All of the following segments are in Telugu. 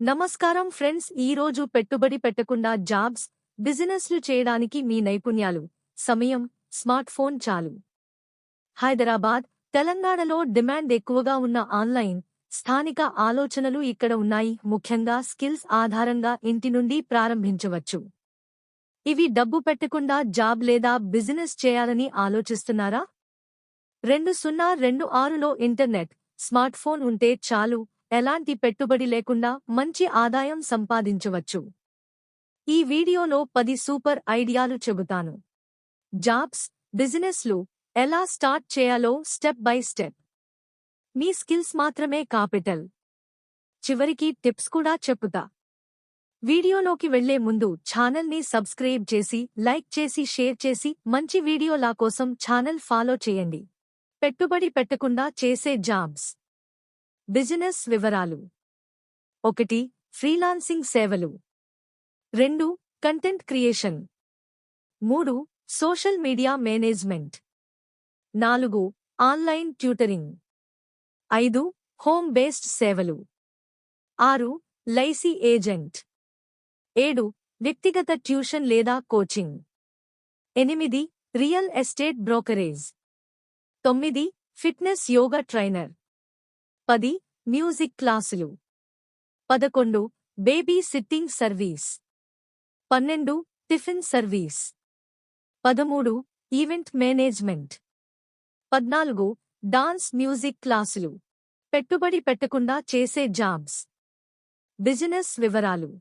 నమస్కారం ఫ్రెండ్స్ ఈ రోజు పెట్టుబడి పెట్టకుండా జాబ్స్ బిజినెస్లు చేయడానికి మీ నైపుణ్యాలు సమయం స్మార్ట్ ఫోన్ చాలు. హైదరాబాద్ తెలంగాణలో డిమాండ్ ఎక్కువగా ఉన్న ఆన్లైన్ స్థానిక ఆలోచనలు ఇక్కడ ఉన్నాయి ముఖ్యంగా స్కిల్స్ ఆధారంగా ఇంటి నుండి ప్రారంభించవచ్చు. ఇవి డబ్బు పెట్టకుండా జాబ్ లేదా బిజినెస్ చేయాలని ఆలోచిస్తున్నారా? రెండు సున్నా రెండు ఆరులో ఇంటర్నెట్ స్మార్ట్ ఫోన్ ఉంటే చాలు ఎలాంటి పెట్టుబడి లేకుండా మంచి ఆదాయం సంపాదించవచ్చు. ఈ వీడియోలో పది సూపర్ ఐడియాలు చెబుతాను. జాబ్స్ బిజినెస్లు ఎలా స్టార్ట్ చేయాలో స్టెప్ బై స్టెప్. మీ స్కిల్స్ మాత్రమే కాపిటల్. చివరికి టిప్స్ కూడా చెప్పుతా. వీడియోలోకి వెళ్ళే ముందు ఛానల్ని సబ్స్క్రైబ్ చేసి లైక్ చేసి షేర్ చేసి మంచి వీడియోలా కోసం ఛానల్ ఫాలో చేయండి. పెట్టుబడి పెట్టకుండా చేసే జాబ్స్. బిజినెస్ వివరాలు. ఒకటి ఫ్రీలాన్సింగ్ సేవలు. రెండు కంటెంట్ క్రియేషన్. మూడు సోషల్ మీడియా మేనేజ్మెంట్. నాలుగు ఆన్లైన్ ట్యూటరింగ్. ఐదు హోమ్ బేస్డ్ సేవలు. ఆరు లైసీ ఏజెంట్. ఏడు వ్యక్తిగత ట్యూషన్ లేదా కోచింగ్. ఎనిమిది రియల్ ఎస్టేట్ బ్రోకరేజ్. తొమ్మిది ఫిట్నెస్ యోగా ట్రైనర్. పది మ్యూజిక్ క్లాసులు. పదకొండు బేబీ సిట్టింగ్ సర్వీస్. పన్నెండు టిఫిన్ సర్వీస్. పదమూడు ఈవెంట్ మేనేజ్మెంట్. పద్నాలుగు డాన్స్ మ్యూజిక్ క్లాసులు. పెట్టుబడి పెట్టకుండా చేసే జాబ్స్. బిజినెస్ వివరాలు.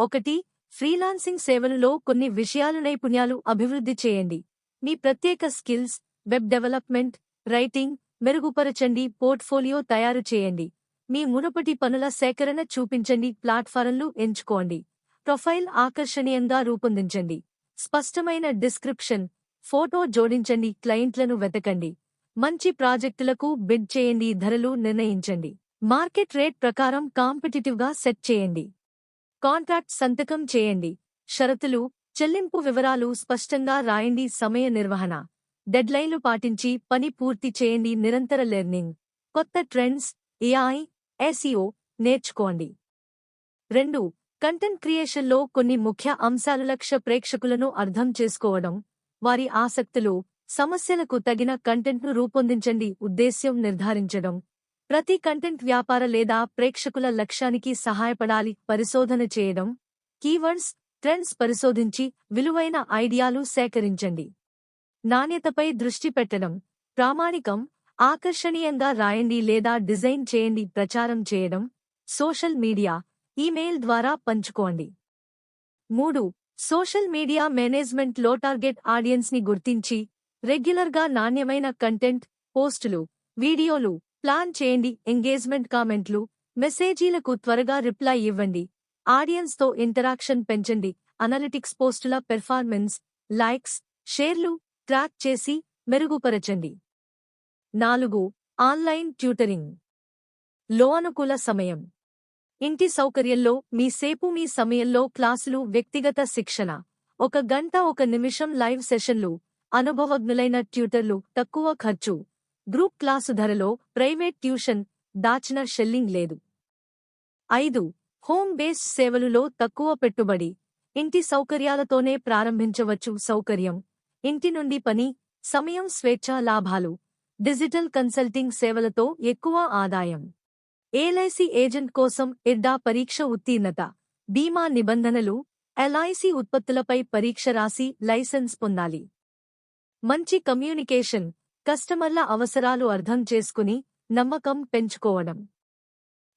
ఒకటి ఫ్రీలాన్సింగ్ సేవలలో కొన్ని విషయాలు నైపుణ్యాలు అభివృద్ధి చేయండి. మీ ప్రత్యేక స్కిల్స్ వెబ్ డెవలప్మెంట్ రైటింగ్ మెరుగుపరచండి పోర్ట్ఫోలియో తయారు చేయండి. మీ మునుపటి పనుల సేకరణ చూపించండి ప్లాట్ఫారంలు ఎంచుకోండి. ప్రొఫైల్ ఆకర్షణీయంగా రూపొందించండి. స్పష్టమైన డిస్క్రిప్షన్ ఫోటో జోడించండి క్లయింట్లను వెతకండి. మంచి ప్రాజెక్టులకు బిడ్ చేయండి ధరలు నిర్ణయించండి. మార్కెట్ రేట్ ప్రకారం కాంపిటిటివ్గా సెట్ చేయండి. కాంట్రాక్ట్ సంతకం చేయండి. షరతులు చెల్లింపు వివరాలు స్పష్టంగా రాయండి సమయ నిర్వహణ. డెడ్లైన్లు పాటించి పని పూర్తి చేయండి. నిరంతర లెర్నింగ్. కొత్త ట్రెండ్స్ ఏఐ ఎస్ఈఓ నేర్చుకోండి. రెండు కంటెంట్ క్రియేషన్లో కొన్ని ముఖ్య అంశాలు లక్ష్య ప్రేక్షకులను అర్థం చేసుకోవడం వారి ఆసక్తులు సమస్యలకు తగిన కంటెంట్ను రూపొందించండి. ఉద్దేశ్యం నిర్ధారించడం. ప్రతి కంటెంట్ వ్యాపార లేదా ప్రేక్షకుల లక్ష్యానికి సహాయపడాలి. పరిశోధన చేయడం. కీవర్డ్స్ ట్రెండ్స్ పరిశోధించి విలువైన ఐడియాలు సేకరించండి. నాణ్యతపై దృష్టి పెట్టడం. ప్రామాణికం ఆకర్షణీయంగా రాయండి లేదా డిజైన్ చేయండి ప్రచారం చేయడం. సోషల్ మీడియా ఈమెయిల్ ద్వారా పంచుకోండి. మూడు సోషల్ మీడియా మేనేజ్మెంట్లో టార్గెట్ ఆడియన్స్ని గుర్తించి రెగ్యులర్గా నాణ్యమైన కంటెంట్ పోస్టులు వీడియోలు ప్లాన్ చేయండి. ఎంగేజ్మెంట్ కామెంట్లు మెసేజీలకు త్వరగా రిప్లై ఇవ్వండి. ఆడియన్స్తో ఇంటరాక్షన్ పెంచండి. అనలిటిక్స్ పోస్టుల పెర్ఫార్మెన్స్ లైక్స్ షేర్లు ట్రాక్ చేసి మెరుగుపరచండి. నాలుగు ఆన్లైన్ ట్యూటరింగ్. లో అనుకూల సమయం. ఇంటి సౌకర్యంలో మీ సేపు మీ సమయంలో క్లాసులు వ్యక్తిగత శిక్షణ. ఒక గంట ఒక నిమిషం లైవ్ సెషన్లు అనుభవజ్ఞులైన ట్యూటర్లు తక్కువ ఖర్చు. గ్రూప్ క్లాసు ధరలో ప్రైవేట్ ట్యూషన్ దాచిన షెల్లింగ్ లేదు. ఐదు హోమ్ బేస్డ్ సేవలులో తక్కువ పెట్టుబడి. ఇంటి సౌకర్యాలతోనే ప్రారంభించవచ్చు సౌకర్యం. ఇంటి నుండి పని సమయం స్వేచ్ఛ లాభాలు డిజిటల్ కన్సల్టింగ్ సేవలతో ఎక్కువ ఆదాయం. ఎల్ఐసి ఏజెంట్ కోసం ఇడ్డా పరీక్ష ఉత్తీర్ణత బీమా నిబంధనలు ఎల్ఐసి ఉత్పత్తులపై పరీక్ష రాసి లైసెన్స్ పొందాలి. మంచి కమ్యూనికేషన్ కస్టమర్ల అవసరాలు అర్థం చేసుకుని నమ్మకం పెంచుకోవడం.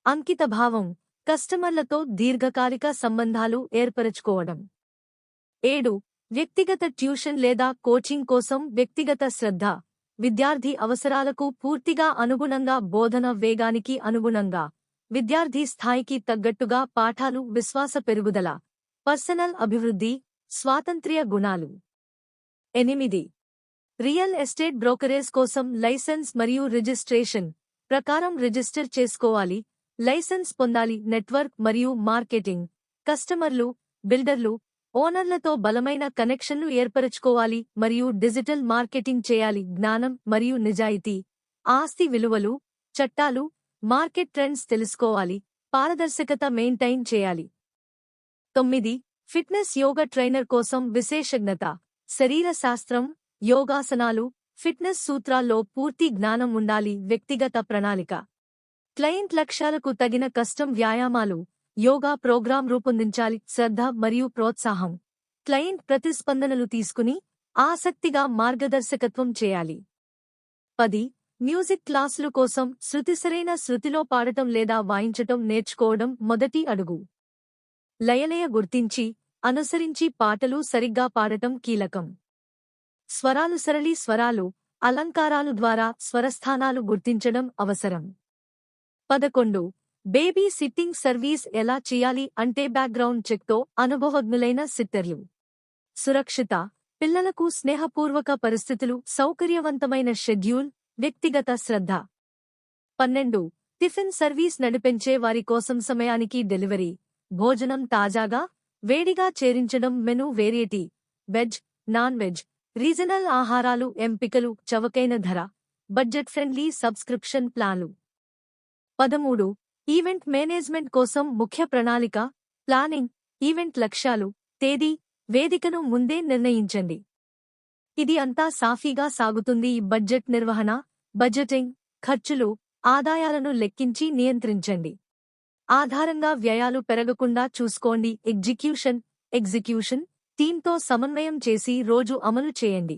అంకితభావం కస్టమర్లతో దీర్ఘకాలిక సంబంధాలు ఏర్పరచుకోవడం. ఏడు వ్యక్తిగత ట్యూషన్ లేదా కోచింగ్ కోసం వ్యక్తిగత శ్రద్ధ విద్యార్థి అవసరాలకు పూర్తిగా అనుగుణంగా బోధన వేగానికి అనుగుణంగా విద్యార్థి స్థాయికి తగ్గట్టుగా పాఠాలు విశ్వాస పెరుగుదల పర్సనల్ అభివృద్ధి స్వాతంత్ర్య గుణాలు. ఎనిమిది. రియల్ ఎస్టేట్ బ్రోకరేజ్ కోసం లైసెన్స్ మరియు రిజిస్ట్రేషన్ ప్రకారం రిజిస్టర్ చేసుకోవాలి లైసెన్స్ పొందాలి నెట్వర్క్ మరియు మార్కెటింగ్ కస్టమర్లు బిల్డర్లు ఓనర్లతో బలమైన కనెక్షన్లు ఏర్పరచుకోవాలి మరియు డిజిటల్ మార్కెటింగ్ చేయాలి. జ్ఞానం మరియు నిజాయితీ ఆస్తి విలువలు చట్టాలు మార్కెట్ ట్రెండ్స్ తెలుసుకోవాలి. పారదర్శకత మెయింటైన్ చేయాలి. తొమ్మిది ఫిట్నెస్ యోగా ట్రైనర్ కోసం విశేషజ్ఞత శరీర శాస్త్రం యోగాసనాలు ఫిట్నెస్ సూత్రాల్లో పూర్తి జ్ఞానం ఉండాలి. వ్యక్తిగత ప్రణాళిక క్లయింట్ లక్ష్యాలకు తగిన కష్టం వ్యాయామాలు యోగా ప్రోగ్రాం రూపొందించాలి శ్రద్ధ మరియు ప్రోత్సాహం. క్లయింట్ ప్రతిస్పందనలు తీసుకుని ఆసక్తిగా మార్గదర్శకత్వం చేయాలి. పది మ్యూజిక్ క్లాసులు కోసం శృతిసరైన శృతిలో పాడటం లేదా వాయించటం నేర్చుకోవడం మొదటి అడుగు. లయలయ గుర్తించి అనుసరించి పాటలు సరిగ్గా పాడటం కీలకం. స్వరాలు సరళి స్వరాలు అలంకారాలు ద్వారా స్వరస్థానాలు గుర్తించడం అవసరం. పదకొండు బేబీ సిట్టింగ్ సర్వీస్ ఎలా చేయాలి అంటే బ్యాక్గ్రౌండ్ చెక్తో అనుభవజ్ఞులైన సిట్టర్లు. సురక్షిత పిల్లలకు స్నేహపూర్వక పరిస్థితులు సౌకర్యవంతమైన షెడ్యూల్ వ్యక్తిగత శ్రద్ధ. పన్నెండు టిఫిన్ సర్వీస్ నడిపించే వారి కోసం సమయానికి డెలివరీ. భోజనం తాజాగా వేడిగా చేరించడం menu variety. Veg non veg regional ఆహారాలు ఎంపికలు చవకైన ధర. బడ్జెట్ ఫ్రెండ్లీ సబ్స్క్రిప్షన్ ప్లాన్లు. పదమూడు ఈవెంట్ మేనేజ్మెంట్ కోసం ముఖ్య ప్రణాళిక ప్లానింగ్ ఈవెంట్ లక్ష్యాలు తేదీ వేదికను ముందే నిర్ణయించండి. ఇది అంతా సాఫీగా సాగుతుంది. బడ్జెట్ నిర్వహణ బడ్జెటింగ్ ఖర్చులు ఆదాయాలను లెక్కించి నియంత్రించండి. ఆధారంగా వ్యయాలు పెరగకుండా చూసుకోండి. ఎగ్జిక్యూషన్ ఎగ్జిక్యూషన్ టీంతో సమన్వయం చేసి రోజు అమలు చేయండి.